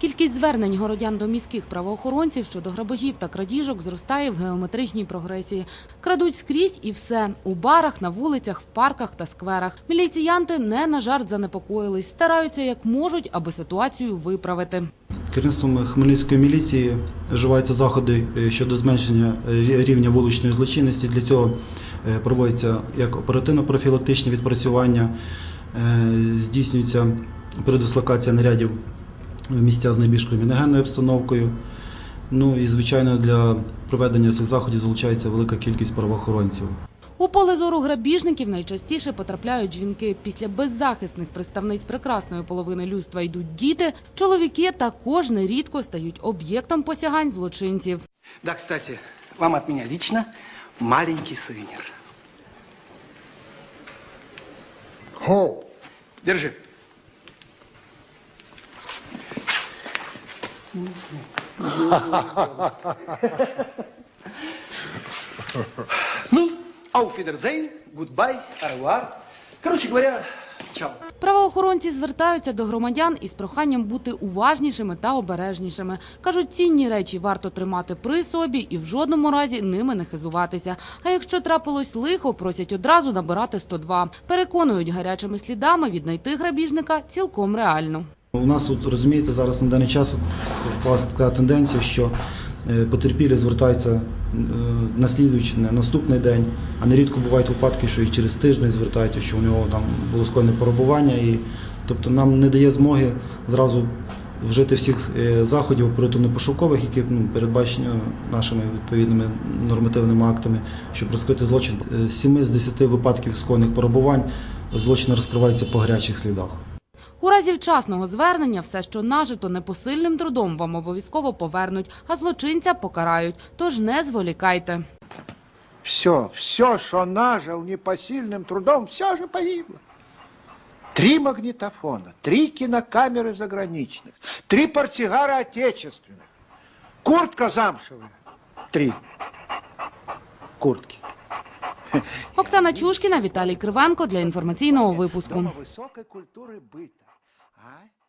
Кількість звернень городян до міських правоохоронців щодо грабежів та крадіжок зростає в геометричній прогресії. Крадуть скрізь і все – у барах, на вулицях, в парках та скверах. Міліціянти не на жарт занепокоїлись, стараються як можуть, аби ситуацію виправити. Керівництвом Хмельницької міліції вживаються заходи е, щодо зменшення е, рівня вуличної злочинності. Для цього е, проводяться як оперативно-профілактичні відпрацювання, здійснюється передислокація нарядів місця з найбільш криміногенною обстановкою. Ну і звичайно для проведення цих заходів залучається велика кількість правоохоронців. У поле зору грабіжників найчастіше потрапляють жінки. Після беззахисних представниць прекрасної половини людства йдуть діти. Чоловіки також нерідко стають об'єктом посягань злочинців. Да, кстати, вам от меня лично маленький сувенир. Хоу. Держи. Ну, ауфидерзейн, гудбай, аревуар. Короче говоря, чао. Правоохоронці звертаються до громадян із проханням бути уважнішими та обережнішими. Кажуть, цінні речі варто тримати при собі і в жодному разі ними не хизуватися. А якщо трапилось лихо, просять одразу набирати 102. Переконують, гарячими слідами віднайти грабіжника цілком реально. У нас, от, розумієте, зараз на даний час склалася така тенденція, що е, потерпілі звертаються е, на слідуючий, на наступний день, а нерідко бувають випадки, що і через тиждень звертаються, що у нього там було скоєне порабування. І, тобто нам не дає змоги зразу вжити всіх е, заходів оперативно-пошукових, які ну, передбачені нашими відповідними нормативними актами, щоб розкрити злочин. З 7 з 10 випадків скоєних порабувань злочин розкриваються по гарячих слідах. У разі вчасного звернення все, що нажито непосильним трудом, вам обов'язково повернуть, а злочинця покарають. Тож не зволікайте. Все, все, что нажил непосильным трудом, все же погибло. Три магнитофона, три кинокамеры заграничных, три портсигара отечественных, куртка замшевая, три куртки. Оксана Чушкіна, Віталій Кривенко для інформаційного випуску. Дома высокой культуры быта. А?